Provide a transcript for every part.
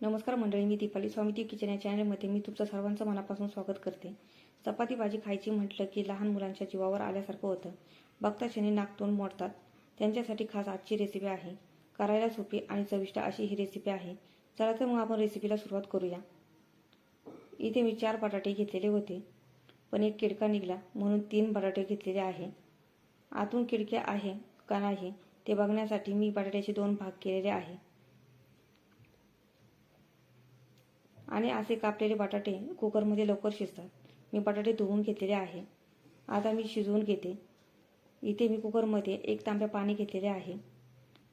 नमस्कार मंडळी मी दीपाली स्वामी किचन या चॅनलमध्ये मी तुमचं सर्वांचं मनापासून स्वागत करते. चपाती भाजी खायची म्हटलं की लहान मुलांच्या जीवावर आल्यासारखं होतं. बघता क्षणी नाकतोंड मोडतात. त्यांच्यासाठी खास आजची रेसिपी आहे. करायला सोपी आणि चविष्ट अशी ही रेसिपी आहे. चला तर मग आपण रेसिपीला सुरुवात करूया. इथे मी चार बटाटे घेतलेले होते. पण एक किडका निघाला म्हणून तीन बटाटे घेतलेले आहे. आतून किडक्या आहे का नाही ते बघण्यासाठी मी बटाट्याचे दोन भाग केलेले आहे. आणि असे कापलेले बटाटे कुकरमध्ये लवकर शिजतात. मी बटाटे धुवून घेतलेले आहे. आता मी शिजवून घेते. इथे मी कुकरमध्ये एक तांब्या पाणी घेतलेले आहे.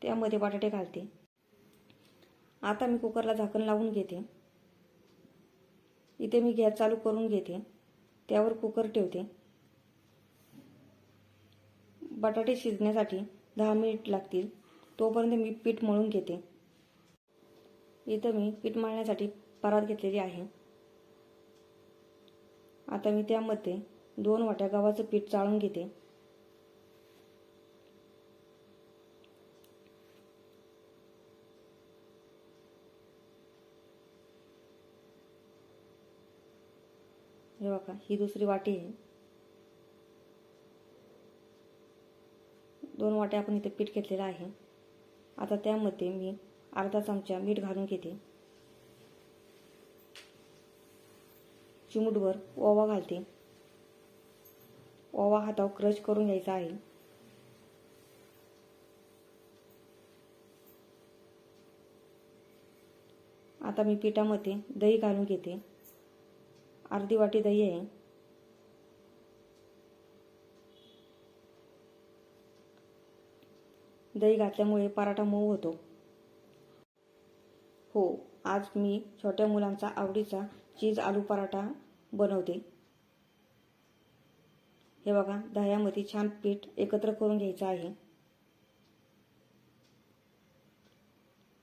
त्यामध्ये बटाटे घालते. आता मी कुकरला झाकण लावून घेते. इथे मी गॅस चालू करून घेते. त्यावर कुकर ठेवते. बटाटे शिजण्यासाठी दहा मिनिट लागतील. तोपर्यंत मी पीठ मळून घेते. इथं मी पीठ मळण्यासाठी परात घेतलेली आहे. आता मी त्यामध्ये दोन वाट्या गव्हाचं पीठ चाळून घेते. हे बघा ही दुसरी वाटी आहे. दोन वाट्या आपण इथे पीठ घेतलेलं आहे. आता त्यामध्ये मी अर्धा चमचा मीठ घालून घेते. चिमूटभर ओवा घालते. ओवा हातावर क्रश करून घ्यायचा आहे. आता मी पिठामध्ये दही घालून घेते. अर्धी वाटी दही आहे. दही घातल्यामुळे पराठा मऊ होतो. हो आज मी छोट्या मुलांचा आवडीचा चीज आलू पराठा बनवते. हे बघा दह्यामध्ये छान पीठ एकत्र करून घ्यायचं आहे.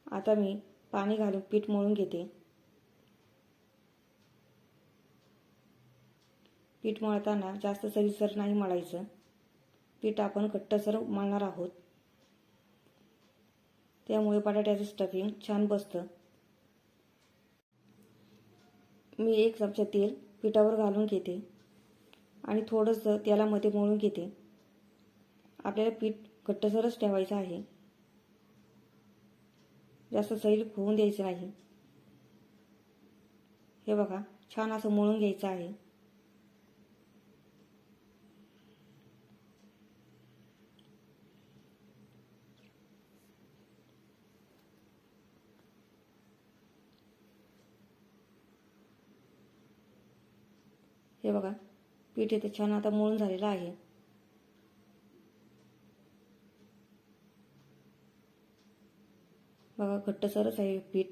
आता मी पाणी घालून पीठ मळून घेते. पीठ मळताना जास्त सरीसर नाही मळायचं. पीठ आपण घट्टसर मळणार आहोत. त्यामुळे बटाट्याचं स्टफिंग छान बसतं. मी एक चमचा तेल पिठावर घालून घेते आणि थोडंसं तेलामध्ये मळून घेते. आपल्याला पीठ घट्टसरच ठेवायचं आहे. जास्त सैल होऊन द्यायचं नाही. हे बघा छान असं मळून घ्यायचं आहे. हे बघा पीठ इथे छान आता मळून झालेलं आहे. बघा घट्टसरच आहे पीठ.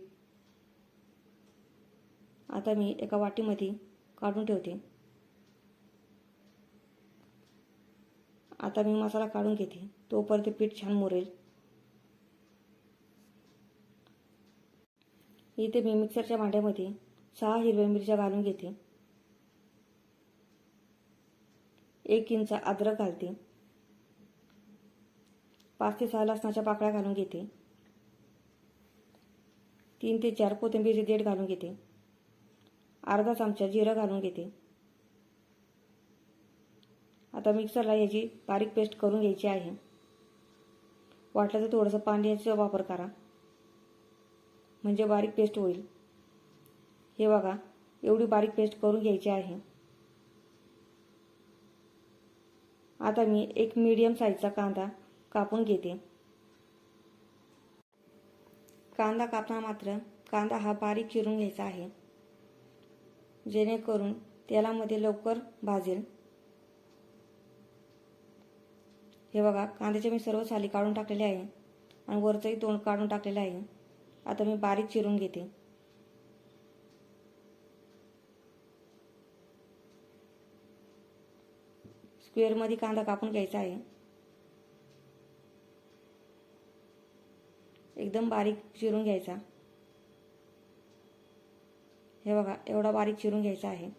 आता मी एका वाटीमध्ये काढून ठेवते. आता मी मसाला काढून घेते तोपर्यंत पीठ छान मुरेल. इथे मी मिक्सरच्या भांड्यामध्ये सहा हिरव्या मिरच्या घालून घेते. एक इंच अद्रक घालते. पाच ते सहा लसणाच्या पाकळ्या घालून घेते. तीन ते चार कोथिंबीरचे देठ घालून घेते. अर्धा चमचा जिरं घालून घेते. आता मिक्सरला याची बारीक पेस्ट करून घ्यायची आहे. वाटलं तर थोडंसं पाण्याचा वापर करा. म्हणजे बारीक पेस्ट होईल. हे बघा एवढी बारीक पेस्ट करून घ्यायची आहे. आता मी एक मीडियम साईजचा कांदा कापून घेते. कांदा कापताना मात्र कांदा हा बारीक चिरून घ्यायचा आहे. जेणेकरून तेलामध्ये लवकर भाजेल. हे बघा कांद्याचे मी सर्व साली काढून टाकलेले आहे आणि वरचंही तोंड काढून टाकलेलं आहे. आता मी बारीक चिरून घेते. स्क्वेअरमध्ये कांदा कापून घ्यायचा आहे. एकदम बारीक चिरून घ्यायचा. हे बघा एवढा बारीक चिरून घ्यायचा आहे.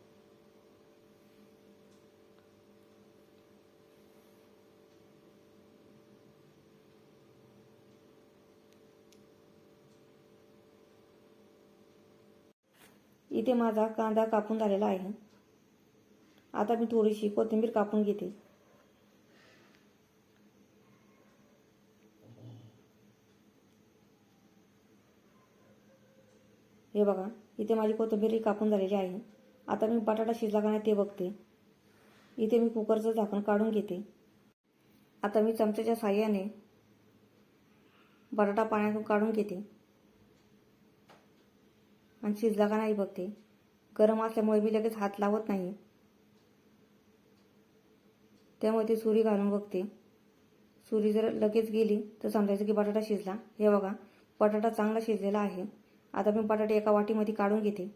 इथे माझा कांदा कापून झालेला आहे. आता मी थोडीशी कोथिंबीर कापून घेते. हे बघा इथे माझी कोथिंबीर कापून झालेली आहे. आता मी बटाटा शिजला का नाही ते बघते. इथे मी कुकरचं झाकण काढून घेते. आता मी चमच्याच्या साह्याने बटाटा पाण्यातून काढून घेते. आणि शिजला का नाही बघते. गरम असल्यामुळे मी लगेच हात लावत नाही. त्यामुळे ती सुरी घालून बघते. सुरी जर लगेच गेली तर समजायचं की बटाटा शिजला. हे बघा बटाटा चांगला शिजलेला आहे. आता मी बटाटे एका वाटीमध्ये काढून घेते.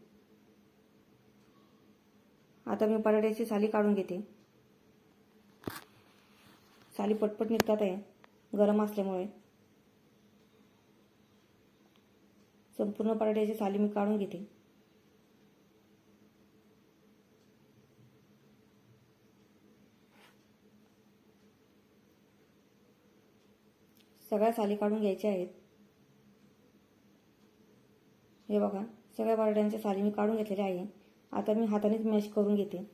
आता मी बटाट्याची साली काढून घेते. साली पटपट निघतात आहे गरम असल्यामुळे. संपूर्ण बटाट्याची साली मी काढून घेते. सगळ्या साली काढून घ्यायच्या आहेत. हे बघा सगळ्या बटाट्यांच्या साली मी काढून घेतलेल्या आहे. आता मी हातानेच मॅश करून घेते.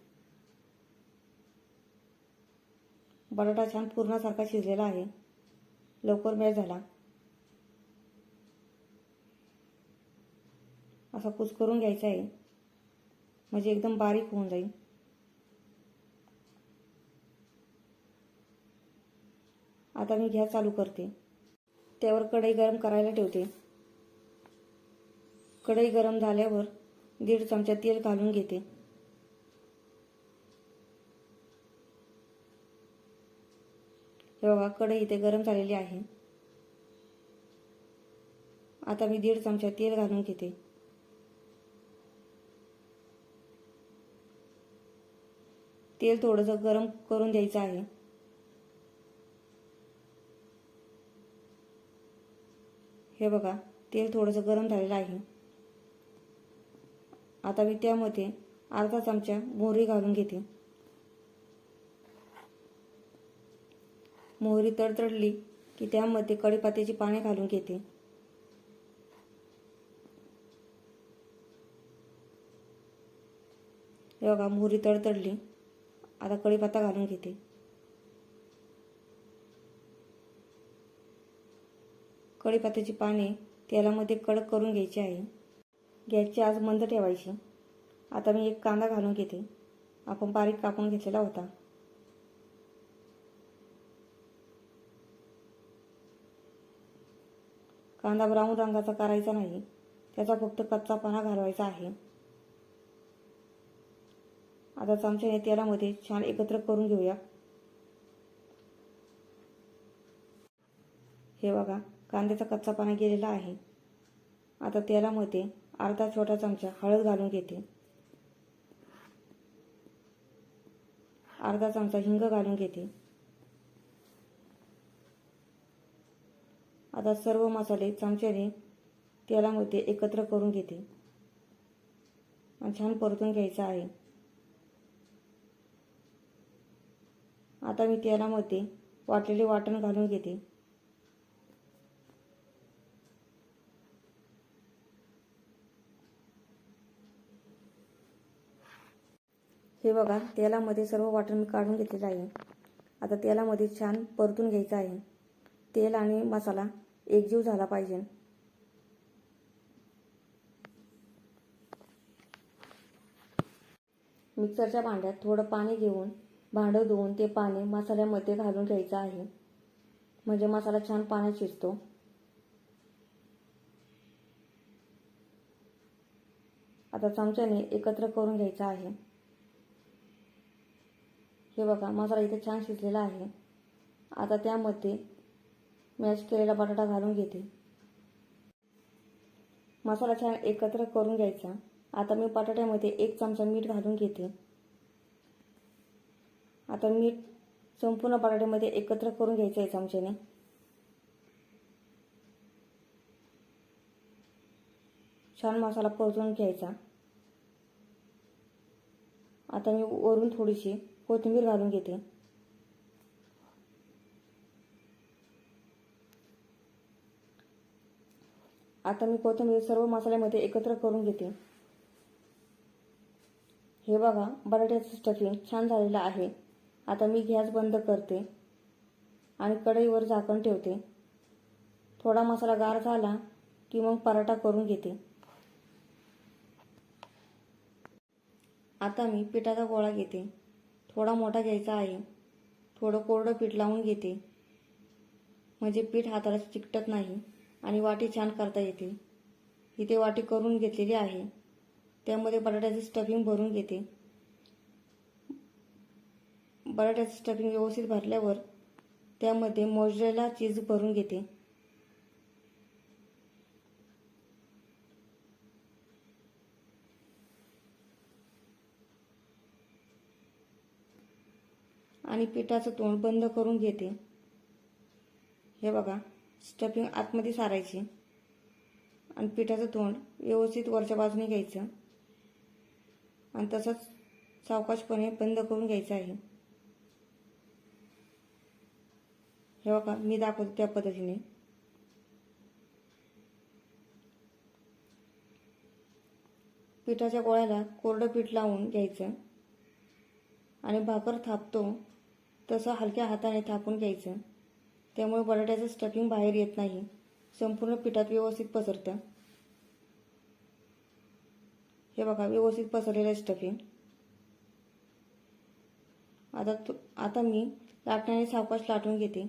बटाटा छान पूर्णासारखा शिजलेला आहे. लवकर मॅश झाला. असा कुस करून घ्यायचा आहे. म्हणजे एकदम बारीक होऊन जाईल. आता मी गॅस चालू करते. त्यावर कढई गरम करायला ठेवते. कढई गरम झाल्यावर दीड चमचा तेल घालून घेते. हे बघा कढई इथे गरम झालेली आहे. आता मी दीड चमचा तेल घालून घेते. तेल थोडंसं गरम करून द्यायचं आहे. हे बघा तेल थोडंसं गरम झालेलं आहे. आता मी त्यामध्ये अर्धा चमचा मोहरी घालून घेते. मोहरी तडतडली की त्यामध्ये कढीपात्याची पाने घालून घेते. हे बघा मोहरी तडतडली. आता कढीपत्ता घालून घेते. कढीपत्त्याची पाने तेलामध्ये कडक करून घ्यायची आहे. गॅसची आज मंद ठेवायची. आता मी एक कांदा घालून घेते. आपण बारीक कापून घेतलेला होता. कांदा ब्राऊन रंगाचा करायचा नाही. त्याचा फक्त कच्चापणा घालवायचा आहे. आता चमच्याने तेलामध्ये छान एकत्र करून घेऊया. हे बघा. कांद्याचा कच्चा पाना गेलेला आहे. आता तेलामध्ये अर्धा छोटा चमचा हळद घालून घेते. अर्धा चमचा हिंग घालून घेते. आता सर्व मसाले चमच्याने तेलामध्ये एकत्र करून घेते. आणि छान परतून घ्यायचं आहे. आता मी तेलामध्ये वाटलेले वाटण घालून घेते. हे बघा तेलामध्ये सर्व वाटण मी काढून घेतलेलं आहे. आता तेलामध्ये छान परतून घ्यायचं आहे. तेल आणि मसाला एकजीव झाला पाहिजे. मिक्सरच्या भांड्यात थोडं पाणी घेऊन भांडं धुवून ते पाणी मसाल्यामध्ये घालून घ्यायचं आहे. म्हणजे मसाला छान पाण्यात शिजतो. आता चमच्याने एकत्र करून घ्यायचं आहे. हे बघा मसाला इथे छान शिजलेला आहे. आता त्यामध्ये मॅश केलेला बटाटा घालून घेते. मसाला छान एकत्र करून घ्यायचा. आता मी बटाट्यामध्ये एक चमचा मीठ घालून घेते. आता मीठ संपूर्ण बटाट्यामध्ये एकत्र करून घ्यायचं आहे चमच्याने. छान मसाला परतून घ्यायचा. आता मी वरून थोडीशी कोथिंबीर घालून घेते. आता मी कोथिंबीर सर्व मसाल्यामध्ये एकत्र करून घेते. हे बघा बटाट्याचं स्टफिंग छान झालेलं आहे. आता मी गॅस बंद करते आणि कढईवर झाकण ठेवते. थोडा मसाला गार झाला की मग पराठा करून घेते. आता मी पिठाचा गोळा घेते. थोडा मोठा घ्यायचा आहे. थोडं कोरडं पीठ लावून घेते. म्हणजे पीठ हाताला चिकटत नाही आणि वाटी छान करता येते. इथे वाटी करून घेतलेली आहे. त्यामध्ये बटाट्याचे स्टफिंग भरून घेते. बटाट्याचे स्टफिंग व्यवस्थित भरल्यावर त्यामध्ये मोजरेला चीज भरून घेते. आणि पिठाचं तोंड बंद करून घेते. हे बघा स्टफिंग आतमध्ये सारायची. आणि पिठाचं तोंड व्यवस्थित वरच्या बाजूने घ्यायचं. आणि तसंच सावकाशपणे बंद करून घ्यायचं आहे. हे बघा मी दाखवते त्या पद्धतीने. पिठाच्या गोळ्याला कोरडं पीठ लावून घ्यायचं. आणि भाकर थापतो. तसं हलक्या हाताने थापून घ्यायचं. त्यामुळे बटाट्याचं स्टफिंग बाहेर येत नाही. संपूर्ण पिठात व्यवस्थित पसरतं. हे बघा व्यवस्थित पसरलेलं आहे स्टफिंग. आता तु आता मी लाटण्याने सावकाश लाटून घेते.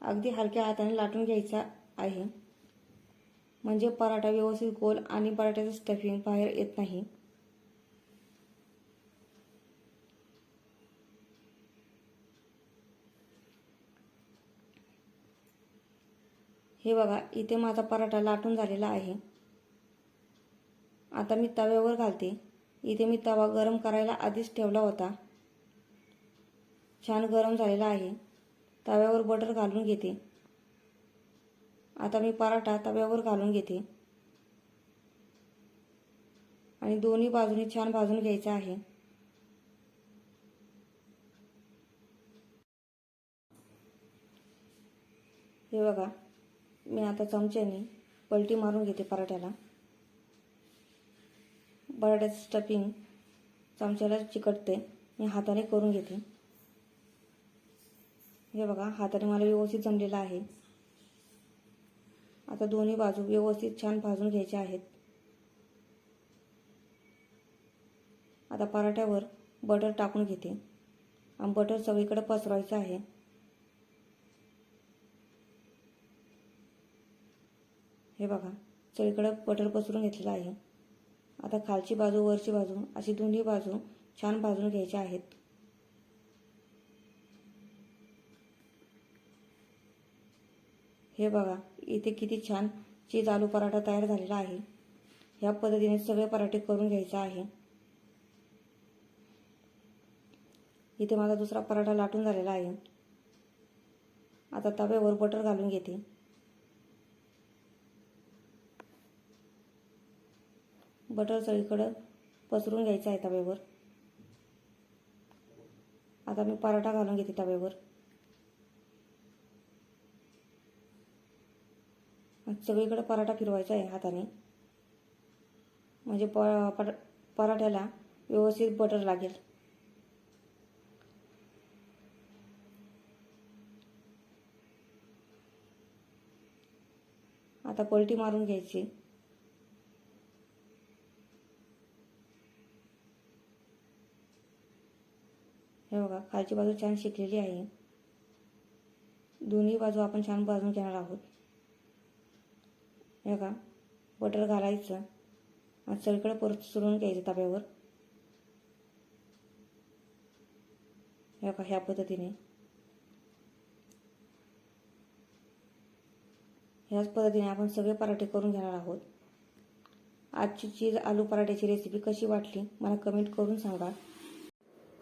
अगदी हलक्या हाताने लाटून घ्यायचा आहे. म्हणजे पराठा व्यवस्थित गोल आणि पराठ्याचं स्टफिंग बाहेर येत नाही. हे बघा इथे माझा पराठा लाटून झालेला आहे. आता मी तव्यावर घालते. इथे मी तवा गरम करायला आधीच ठेवला होता. छान गरम झालेला आहे. तव्यावर बटर घालून घेते. आता मी पराठा तव्यावर घालून घेते. आणि दोन्ही बाजूनी छान भाजून घ्यायचा आहे. हे बघा मी आता चमच्याने पलटी मारून घेते पराठ्याला. बटाट्याचं स्टफिंग चमच्याला चिकटते. मी हाताने करून घेते. हे बघा हाताने मला व्यवस्थित जमलेलं आहे. आता दोन्ही बाजू व्यवस्थित छान भाजून घ्यायच्या आहेत. आता पराठ्यावर बटर टाकून घेते. आणि बटर सगळीकडे पसरवायचं आहे. हे बघा. सगळीकडे बटर पसरून घेतलेलं आहे. आता खालची बाजू वरची बाजू अशी दोन्ही बाजू छान भाजून घ्यायच्या आहेत. हे बघा इथे किती छान चीज आलू पराठा तयार झालेला आहे. ह्या पद्धतीने सगळे पराठे करून घ्यायचे आहे. इथे माझा दुसरा पराठा लाटून झालेला आहे. आता तव्यावर बटर घालून घेते. बटर सगळीकडं पसरून घ्यायचं आहे तव्यावर. आता मी पराठा घालून घेते तव्यावर. सगळीकडे पराठा फिरवायचा आहे हाताने. म्हणजे प पर पराठ्याला व्यवस्थित बटर लागेल. आता पलटी मारून घ्यायची. हे बघा खालची बाजू छान शिकलेली आहे. दोन्ही बाजू आपण छान भाजून घेणार आहोत. हे बघा बटर घालायचं आणि सगळीकडे परत सुरून घ्यायचं ताब्यावर हे बघा ह्या पद्धतीने. ह्याच पद्धतीने आपण सगळे पराठे करून घेणार आहोत. आजची चीज आलू पराठ्याची रेसिपी कशी वाटली मला कमेंट करून सांगा.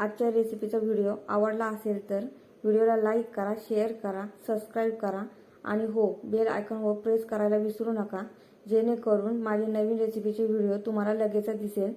आजच्या रेसिपीचा व्हिडिओ आवडला असेल तर व्हिडिओला लाईक करा शेअर करा सबस्क्राईब करा आणि हो बेल आयकॉनवर प्रेस करायला विसरू नका. जेणेकरून माझे नवीन रेसिपीचे व्हिडिओ तुम्हाला लगेचच दिसेल.